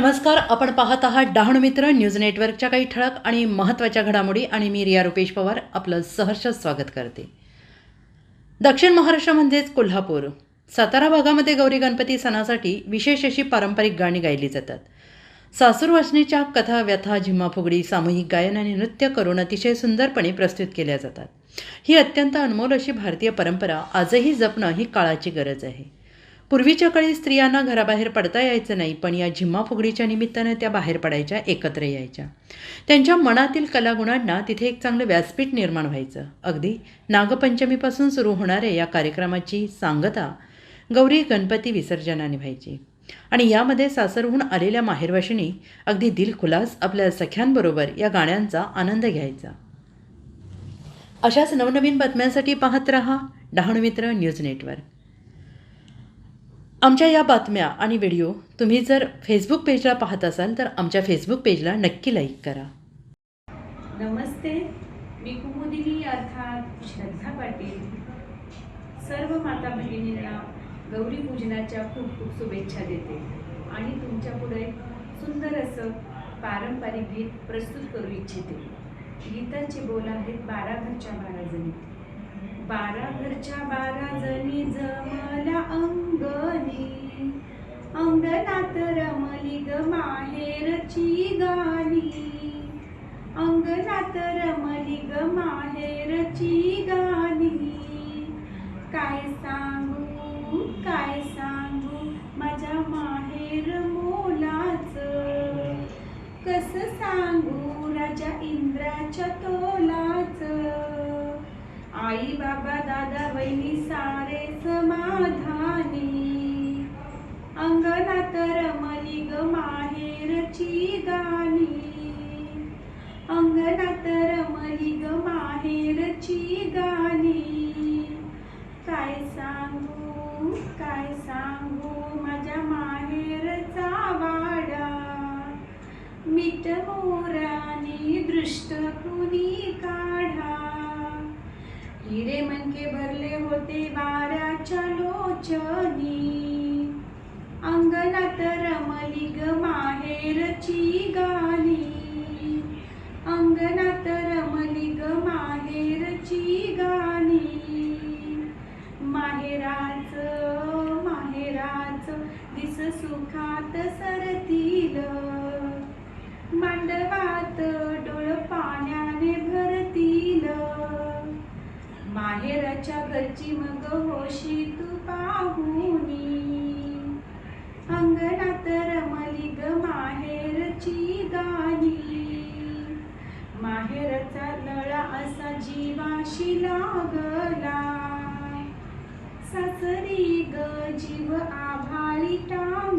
नमस्कार आपण पाहत आहात डहाणू मित्र न्यूज नेटवर्कच्या काही ठळक आणि महत्त्वाच्या घडामोडी आणि मी रिया रुपेश पवार आपलं सहर्ष स्वागत करते. दक्षिण महाराष्ट्र म्हणजेच कोल्हापूर. सातारा भागामध्ये गौरी गणपती सणासाठी विशेष अशी पारंपरिक गाणी गायली जातात. सासूर वाचनेच्या कथा व्यथा झिम्मा फुगडी सामूहिक गायन आणि नृत्य करून अतिशय सुंदरपणे प्रस्तुत केल्या जातात. ही अत्यंत अनमोल अशी भारतीय परंपरा आजही जपणं ही काळाची गरज आहे. पूर्वीच्या काळी स्त्रियांना घराबाहेर पडता यायचं नाही पण या झिम्मा फुगडीच्या निमित्तानं त्या बाहेर पडायच्या एकत्र यायच्या. त्यांच्या मनातील कलागुणांना तिथे एक चांगलं व्यासपीठ निर्माण व्हायचं. अगदी नागपंचमीपासून सुरू होणाऱ्या या कार्यक्रमाची सांगता गौरी गणपती विसर्जनाने व्हायची. आणि यामध्ये सासरहून आलेल्या माहेरवाशिनी अगदी दिलखुलास आपल्या सख्यांबरोबर या गाण्यांचा आनंद घ्यायचा. अशाच नवनवीन बातम्यांसाठी पाहत रहा डहाणू मित्र न्यूज नेटवर्क. आमच्या या बातम्या आणि व्हिडिओ तुम्ही जर फेसबुक पेजला पाहत असाल तर आमच्या फेसबुक पेजला नक्की लाईक करा. नमस्ते मी कुमुदिनी अर्थात श्रद्धा पाटील. सर्व माता भगिनींना गौरी पूजनाच्या खूप खूप शुभेच्छा देते आणि तुमच्यापुढे सुंदर असं पारंपरिक गीत प्रस्तुत करू इच्छिते. गीताचे बोल आहेत बारा घरच्या बारा जणी बारा घरच्या बारा जणी जर अंगणात रमली ग माहेरची गाणी अंगणात रमली ग माहेरची गाणी काय सांगू काय सांगू माझ्या माहेर मोलाच. कस सांगू राजा इंद्राच्या तोलाच. आई बाबा दादा बहिणी सारे समाधान. अंगणात रमली ग माहेरची गाणी. अंगणात रमली ग माहेरची गाणी. काय सांगू काय सांगू माझ्या माहेरचा वाडा. मीठ मोरानी दृष्ट कुणी काढा. हिरे मनके भरले होते वाऱ्याच्या लोचनी. अंगणात रमली ग माहेरची गाणी. अंगणात रमली ग माहेरची गाणी. माहेराच माहेराच दिस सुखात सरतील. मांडवात डोळ पाण्याने भरतील. माहेराच्या घरची मग होशी तू पाहुनी अंगणात रमली ग माहेरची गाणी. माहेरचा लळा असा जीवाशी लागला. सासरी ग जीव आभाळी टाक